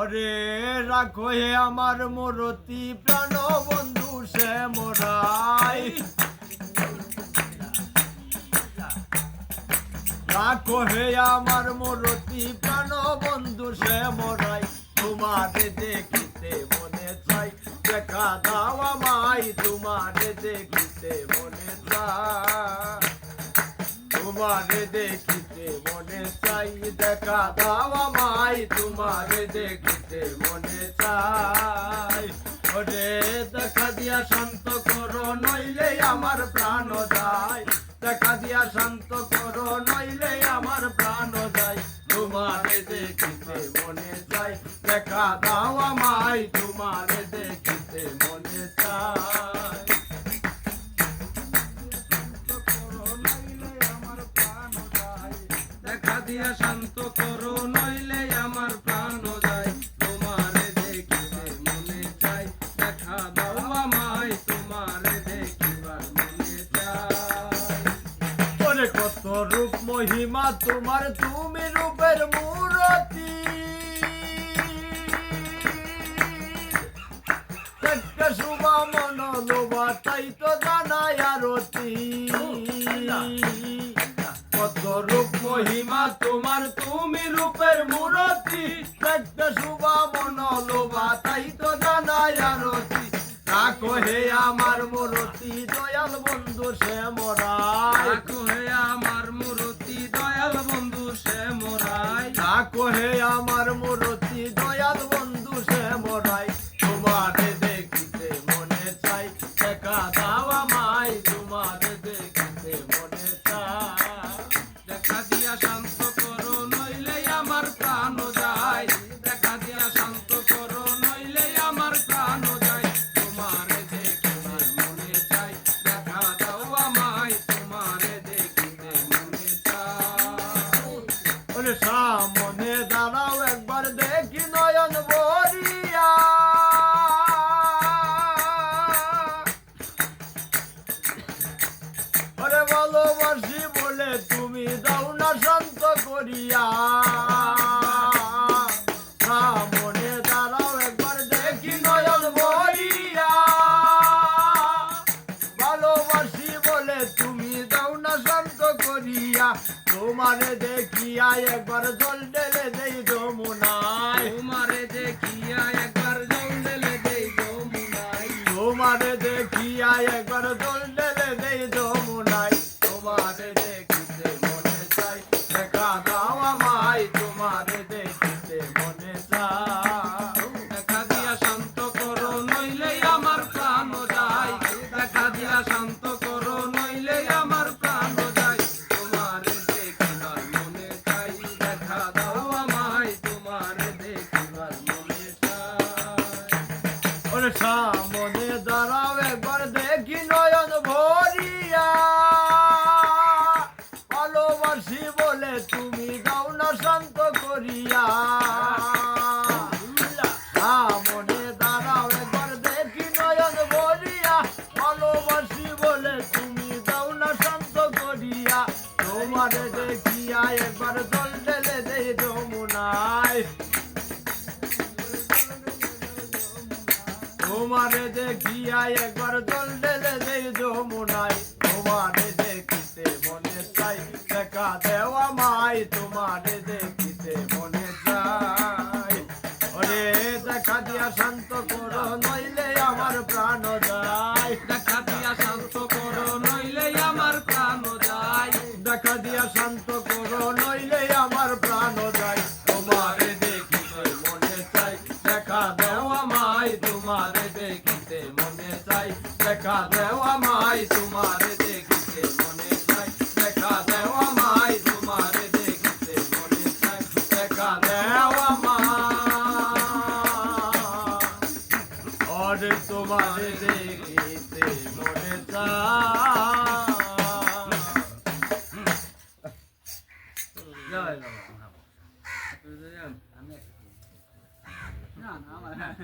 ওরে রাখো হে আমার মরতি প্রাণ বন্ধু সে মোরাই। রাখো হে আমার মরতি প্রাণ বন্ধু সে মোরাই। তোমারে দেখিতে মনে চাই, দেখা দাও আমায়। তোমারে দেখিতে মনে চাই। তোমারে দেখিতে মনে চাই, দেখা দাও আমায়। তোমারে দেখিতে মনে চাই। ওরে দেখা দিয়া শান্ত করো, নইলে আমার প্রাণ যায়। দেখা দিয়া শান্ত করো, নইলে আমার প্রাণ যায়। তোমারে দেখিতে মনে চাই, দেখা দাও আমায়। তোমারে দিয়া শান্ত করো, নইলে আমার প্রাণ যায়। তোমারে দেখিবার মনে চাই, দেখা দাও আমায়, তোমারে দেখিবার মনে চাই। কত রূপ মহিমা, তোমার তুমি রূপের মূরতি। মহিমা তোমার তুমি রূপের মূরতি। একটা শুভা মন লোভা তাই তো জানাই আরতি। রাখো হে আমার মূরতি দয়াল বন্ধু সে মরাই। রাখো হে আমার মূরতি দয়াল বন্ধু সে মোরাই। ডাকো হে আমার মূরতি দয়াল বন্ধু সে মরাই। তোমারে দেখিতে মনে চাই দেখা দাও ওরে সামনে দাঁড়াও, একবার দেখি নয়ন ভরিয়া। ওরে ভালোবাসি বলে, তুমি দাও না শান্ত করিয়া। সামনে দাঁড়াও দেখিয়া একবার জল ঢেলে দেই যমুনায়। তোমারে দেখিয়া একবার জল ঢেলে দেই যমুনায়। তোমারে দেখিয়া একবার জল ওরে সামনে দাঁড়াও, একবার দেখি নয়ন ভরিয়া। ভালোবাসি বলে তুমি দাও দেখি ভরিয়া। বলে তুমি না শান্ত করিয়া। তোমারে দেখিয়া একবার জল তোমারে দেখিয়া একবার জল ঢেলে দেই যমুনায়। তোমারে দেখিতে মনে চাই, দেখা দেওয়া মাই তোমারে দেখিতে মনে চাই। ওরে দেখা দিয়া শান্ত করো, নইলে আমার প্রাণ যায়। দেখা দিয়া শান্ত করো, নইলে আমার প্রাণ যায়। দেখা দিয়া শান্ত দেখিতে মনে চাই, দেখা দেও আমায়, তোমারে দেখিতে মনে চাই, দেখা দেও আমায়, তোমারে তোমারে দেখিতে মনে চাই। 啊，嘛，哈。